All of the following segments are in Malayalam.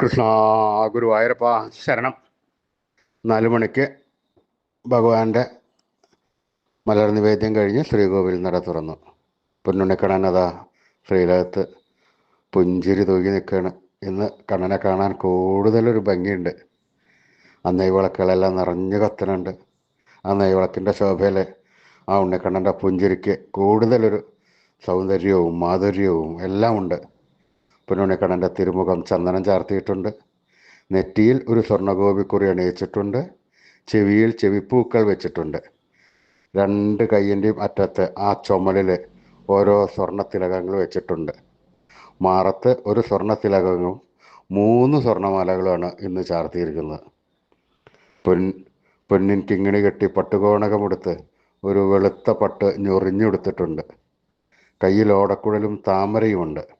കൃഷ്ണ ഗുരുവായൂരപ്പ ശരണം. നാല് മണിക്ക് ഭഗവാന്റെ മലർ നിവേദ്യം കഴിഞ്ഞ് ശ്രീകോവിൽ നട തുറന്നു. പൊന്നുണ്ണിക്കണ്ണനതാ ശ്രീലകത്ത് പുഞ്ചിരി തൂകി നിൽക്കുകയാണ് ഇന്ന് കണ്ണനെ കാണാൻ കൂടുതലൊരു ഭംഗിയുണ്ട്. ആ നെയ്വിളക്കുകളെല്ലാം നിറഞ്ഞു കത്തനുണ്ട് ആ നെയ്വിളക്കിന്റെ ശോഭയിൽ ആ ഉണ്ണിക്കണ്ണന്റെ പുഞ്ചിരിക്ക് കൂടുതലൊരു സൗന്ദര്യവും മാധുര്യവും എല്ലാം ഉണ്ട് പൊന്നുണ്ണിക്കണ്ണന്റെ തിരുമുഖം ചന്ദനം ചാർത്തിയിട്ടുണ്ട്. നെറ്റിയിൽ ഒരു സ്വർണഗോപിക്കുറി അണിയിച്ചിട്ടുണ്ട്. ചെവിയിൽ ചെവിപ്പൂക്കൾ വെച്ചിട്ടുണ്ട്. രണ്ട് കൈയിന്റെയും അറ്റത്ത് ആ ചുമലിൽ ഓരോ സ്വർണ തിലകങ്ങൾ വെച്ചിട്ടുണ്ട്. മാറത്ത് ഒരു സ്വർണ തിലകവും മൂന്ന് സ്വർണമാലകളുമാണ് ഇന്ന് ചാർത്തിയിരിക്കുന്നത്. പൊൻ പൊന്നിൻ കിങ്ങിണി കെട്ടി പട്ടുകോണകമെടുത്ത് ഒരു വെളുത്ത പട്ട് ഞൊറിഞ്ഞെടുത്തിട്ടുണ്ട്. കയ്യിൽ ഓടക്കുഴലും താമരയുമുണ്ട്.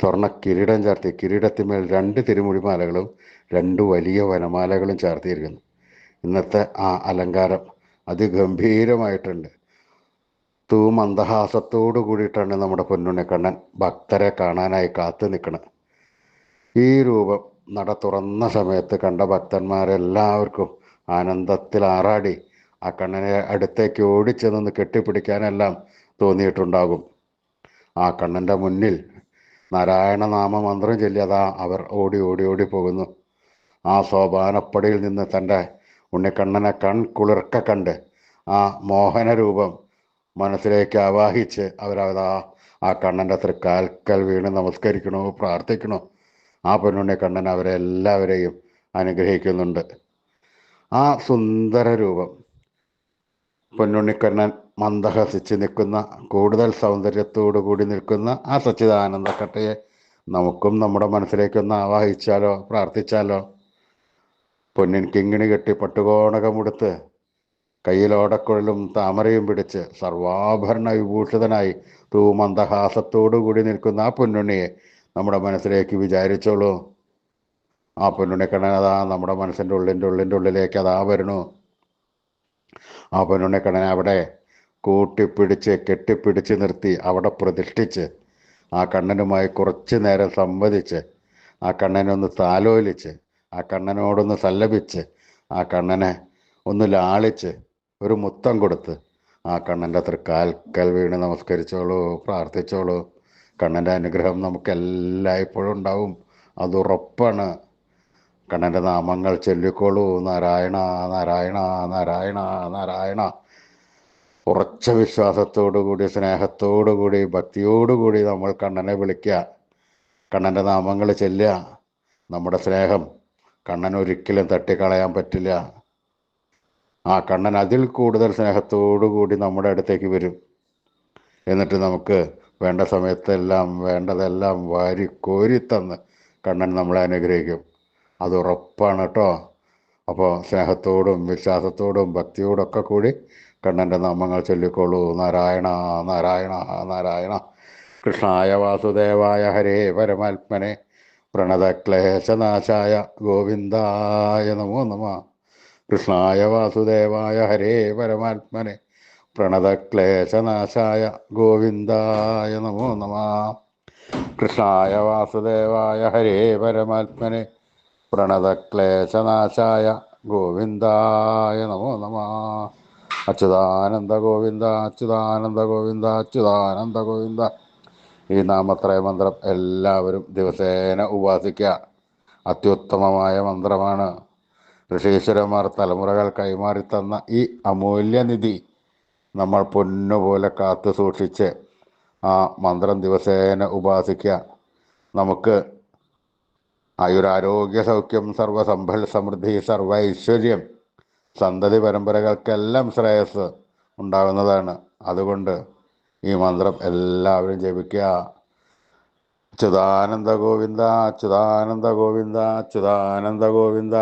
സ്വർണ കിരീടം ചാർത്തി കിരീടത്തിന്മേൽ രണ്ട് തിരുമുടിമാലകളും രണ്ട് വലിയ വനമാലകളും ചാർത്തിയിരിക്കുന്നു. ഇന്നത്തെ ആ അലങ്കാരം അതിഗംഭീരമായിട്ടുണ്ട്. തൂമന്ദഹാസത്തോടു കൂടിയിട്ടാണ് നമ്മുടെ പൊന്നുണ്ണിക്കണ്ണൻ ഭക്തരെ കാണാനായി കാത്തു നിൽക്കുന്നത്. ഈ രൂപം നട തുറന്ന സമയത്ത് കണ്ട ഭക്തന്മാരെല്ലാവർക്കും ആനന്ദത്തിൽ ആറാടി ആ കണ്ണനെ അടുത്തേക്ക് ഓടിച്ചെന്ന് കെട്ടിപ്പിടിക്കാനെല്ലാം തോന്നിയിട്ടുണ്ടാകും. ആ കണ്ണന്റെ മുന്നിൽ നാരായണ നാമ മന്ത്രം ചൊല്ലിയതാ അവർ ഓടി ഓടി ഓടി പോകുന്നു. ആ സോപാനപ്പടിയിൽ നിന്ന് തന്റെ ഉണ്ണിക്കണ്ണനെ കൺകുളിർക്ക കണ്ട് ആ മോഹന രൂപം മനസ്സിലേക്ക് ആവാഹിച്ച് അവരതാ ആ കണ്ണന്റെ തൃക്കാൽക്കൽ വീണ് നമസ്കരിക്കണോ പ്രാർത്ഥിക്കണോ? ആ പൊന്നുണ്ണി കണ്ണൻ അവരെ എല്ലാവരെയും അനുഗ്രഹിക്കുന്നുണ്ട്. ആ സുന്ദര രൂപം പൊന്നുണ്ണിക്കണ്ണൻ മന്ദഹസിച്ച് നിൽക്കുന്ന കൂടുതൽ സൗന്ദര്യത്തോടു കൂടി നിൽക്കുന്ന ആ സച്ചിദാനന്ദ കട്ടയെ നമുക്കും നമ്മുടെ മനസ്സിലേക്കൊന്ന് ആവാഹിച്ചാലോ പ്രാർത്ഥിച്ചാലോ? പൊന്നിൻ കിങ്ങിണി കെട്ടി പട്ടുകോണകമെടുത്ത് കയ്യിലോടക്കുഴലും താമരയും പിടിച്ച് സർവാഭരണ വിഭൂഷിതനായി തൂമന്ദഹാസത്തോടു കൂടി നിൽക്കുന്ന ആ പൊന്നുണ്ണിയെ നമ്മുടെ മനസ്സിലേക്ക് വിചാരിച്ചോളൂ. ആ പൊന്നുണ്ണിക്കണ്ണൻ അതാ നമ്മുടെ മനസ്സിന്റെ ഉള്ളിന്റെ ഉള്ളിന്റെ ഉള്ളിലേക്ക് അതാ വരണു ആ പൊന്നുണ്ണിക്കണ്ണനെ അവിടെ കൂട്ടിപ്പിടിച്ച് കെട്ടിപ്പിടിച്ച് നിർത്തി അവിടെ പ്രതിഷ്ഠിച്ച് ആ കണ്ണനുമായി കുറച്ച് നേരം സംവദിച്ച് ആ കണ്ണനെ ഒന്ന് താലോലിച്ച് ആ കണ്ണനോടൊന്ന് സല്ലപിച്ച് ആ കണ്ണനെ ഒന്ന് ലാളിച്ച് ഒരു മുത്തം കൊടുത്ത് ആ കണ്ണന്റെ തൃക്കാൽക്കൽ വീണ് നമസ്കരിച്ചോളൂ പ്രാർത്ഥിച്ചോളൂ. കണ്ണന്റെ അനുഗ്രഹം നമുക്ക് എല്ലായ്പ്പോഴും ഉണ്ടാവും. അതുറപ്പാണ്. കണ്ണന്റെ നാമങ്ങൾ ചൊല്ലിക്കോളൂ. നാരായണ നാരായണ നാരായണ നാരായണ. ഉറച്ച വിശ്വാസത്തോടുകൂടി സ്നേഹത്തോടുകൂടി ഭക്തിയോടുകൂടി നമ്മൾ കണ്ണനെ വിളിക്കുക കണ്ണന്റെ നാമങ്ങൾ ചെല്ലുക. നമ്മുടെ സ്നേഹം കണ്ണൻ ഒരിക്കലും തട്ടിക്കളയാൻ പറ്റില്ല. ആ കണ്ണൻ അതിൽ കൂടുതൽ സ്നേഹത്തോടുകൂടി നമ്മുടെ അടുത്തേക്ക് വരും. എന്നിട്ട് നമുക്ക് വേണ്ട സമയത്തെല്ലാം വേണ്ടതെല്ലാം വാരി കോരിത്തന്ന് കണ്ണൻ നമ്മളെ അനുഗ്രഹിക്കും. അത് ഉറപ്പാണ് കേട്ടോ. അപ്പോൾ സ്നേഹത്തോടും വിശ്വാസത്തോടും ഭക്തിയോടും ഒക്കെ കൂടി കണ്ണന്റെ നാമങ്ങൾ ചൊല്ലിക്കോളൂ നാരായണ നാരായണ നാരായണ. കൃഷ്ണായ വാസുദേവായ ഹരേ പരമാത്മനെ. പ്രണതക്ലേശനാശായ ഗോവിന്ദായ നമോ നമ. കൃഷ്ണായ വാസുദേവായ ഹരേ പരമാത്മനെ. പ്രണതക്ലേശനാശായ ഗോവിന്ദായ നമോ നമ. കൃഷ്ണായ വാസുദേവായ ഹരേ പരമാത്മനെ. പ്രണതക്ലേശനാശായ ഗോവിന്ദായ നമോ നമ. അച്യുതാനന്ദ ഗോവിന്ദ അച്യുതാനന്ദ ഗോവിന്ദ അച്യുതാനന്ദ ഗോവിന്ദ. ഈ നാമത്രയ മന്ത്രം എല്ലാവരും ദിവസേന ഉപാസിക്കുക അത്യുത്തമമായ മന്ത്രമാണ്. ഋഷീശ്വരന്മാർ തലമുറകൾ കൈമാറി തന്ന ഈ അമൂല്യനിധി നമ്മൾ പൊന്നുപോലെ കാത്തു സൂക്ഷിച്ച് ആ മന്ത്രം ദിവസേന ഉപാസിക്കുക നമുക്ക് ആയുരാരോഗ്യ സൗഖ്യം സർവസമ്പൽ സമൃദ്ധി സർവ ഐശ്വര്യം സന്തതി പരമ്പരകൾക്കെല്ലാം ശ്രേയസ് ഉണ്ടാകുന്നതാണ്. അതുകൊണ്ട് ഈ മന്ത്രം എല്ലാവരും ജപിക്കുക. അച്യുതാനന്ദ ഗോവിന്ദ അച്യുതാനന്ദ ഗോവിന്ദ അച്യുതാനന്ദ ഗോവിന്ദ